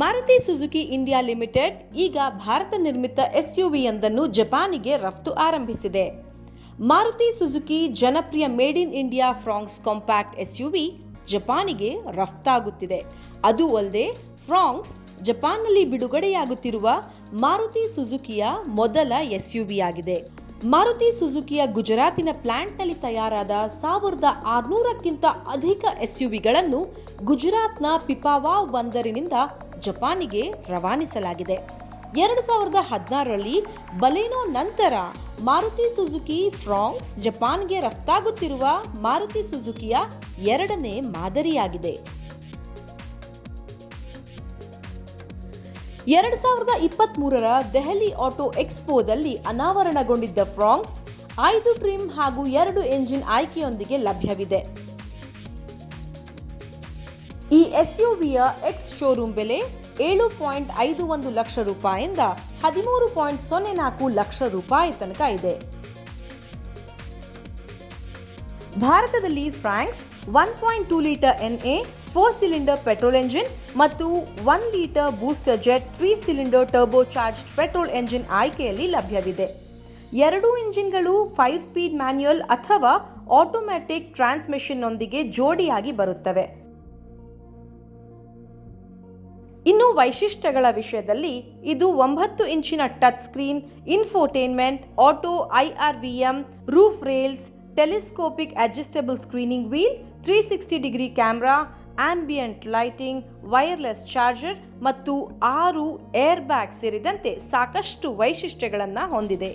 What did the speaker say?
Maruti Suzuki India limited ಈಗ ಭಾರತ ನಿರ್ಮಿತ ಎಸ್ಯುವಿಯೊಂದನ್ನು ಜಪಾನಿಗೆ ರಫ್ತು ಆರಂಭಿಸಿದೆ. ಮಾರುತಿ ಸುಜುಕಿ ಜನಪ್ರಿಯ made in India Fronx compact SUV ಜಪಾನಿಗೆ ರಫ್ತಾಗುತ್ತಿದೆ. ಅದು ಅಲ್ಲದೆ ಫ್ರಾಂಕ್ಸ್ ಜಪಾನ್ನಲ್ಲಿ ಬಿಡುಗಡೆಯಾಗುತ್ತಿರುವ ಮಾರುತಿ ಸುಜುಕಿಯ ಮೊದಲ ಎಸ್ಯುವಿ ಆಗಿದೆ ಮಾರುತಿ ಸುಜುಕಿಯ ಗುಜರಾತಿನ ಪ್ಲಾಂಟ್ನಲ್ಲಿ ತಯಾರಾದ ಸಾವಿರದ ಆರುನೂರಕ್ಕಿಂತ ಅಧಿಕ ಎಸ್ಯುವಿಗಳನ್ನು ಗುಜರಾತ್ನ ಪಿಪಾವಾವ್ ಬಂದರಿನಿಂದ ಜಪಾನಿಗೆ ರವಾನಿಸಲಾಗಿದೆ. ಎರಡು ಸಾವಿರದ ಹದಿನಾರರಲ್ಲಿ ಬಲೇನೋ ನಂತರ ಮಾರುತಿ ಸುಜುಕಿ ಫ್ರಾಂಕ್ಸ್ ಜಪಾನ್ಗೆ ರಫ್ತಾಗುತ್ತಿರುವ ಮಾರುತಿ ಸುಜುಕಿಯ ಎರಡನೇ ಮಾದರಿಯಾಗಿದೆ. ಎರಡು ಸಾವಿರದ ಇಪ್ಪತ್ತ್ ಮೂರರ ದೆಹಲಿ ಆಟೋ ಎಕ್ಸ್ಪೋದಲ್ಲಿ ಅನಾವರಣಗೊಂಡಿದ್ದ ಫ್ರಾಂಕ್ಸ್ ಐದು ಟ್ರಿಮ್ ಹಾಗೂ ಎರಡು ಎಂಜಿನ್ ಆಯ್ಕೆಯೊಂದಿಗೆ ಲಭ್ಯವಿದೆ. ಈ ಎಸ್ಯುವಿಯ ಎಕ್ಸ್ ಶೋರೂಮ್ ಬೆಲೆ ಏಳು ಪಾಯಿಂಟ್ ಐದು ಒಂದು ಲಕ್ಷ ರೂಪಾಯಿಂದ ಹದಿಮೂರು ಪಾಯಿಂಟ್ ಸೊನ್ನೆ ನಾಲ್ಕು ಲಕ್ಷ ರೂಪಾಯಿ ತನಕ ಇದೆ. ಭಾರತದಲ್ಲಿ Fronx one point two litre NA four cylinder petrol engine ಮತ್ತು one litre booster jet three cylinder turbo charge petrol engine ಆಯ್ಕೆಯಲ್ಲಿ ಲಭ್ಯವಿದೆ. ಎರಡೂ ಇಂಜಿನ್ಗಳು ಫೈವ್ ಸ್ಪೀಡ್ ಮ್ಯಾನ್ಯುಯಲ್ ಅಥವಾ ಆಟೋಮ್ಯಾಟಿಕ್ ಟ್ರಾನ್ಸ್ಮಿಷನ್ನೊಂದಿಗೆ ಜೋಡಿಯಾಗಿ ಬರುತ್ತವೆ. ಇನ್ನು ವೈಶಿಷ್ಟ್ಯಗಳ ವಿಷಯದಲ್ಲಿ ಇದು ಒಂಬತ್ತು ಇಂಚಿನ touch screen, infotainment, auto, I R V M, roof rails, telescopic adjustable steering wheel, three sixty degree camera, ambient lighting, wireless charger ಮತ್ತು ಆರು ಏರ್ ಬ್ಯಾಗ್ ಸೇರಿದಂತೆ ಸಾಕಷ್ಟು ವೈಶಿಷ್ಟ್ಯಗಳನ್ನು ಹೊಂದಿದೆ.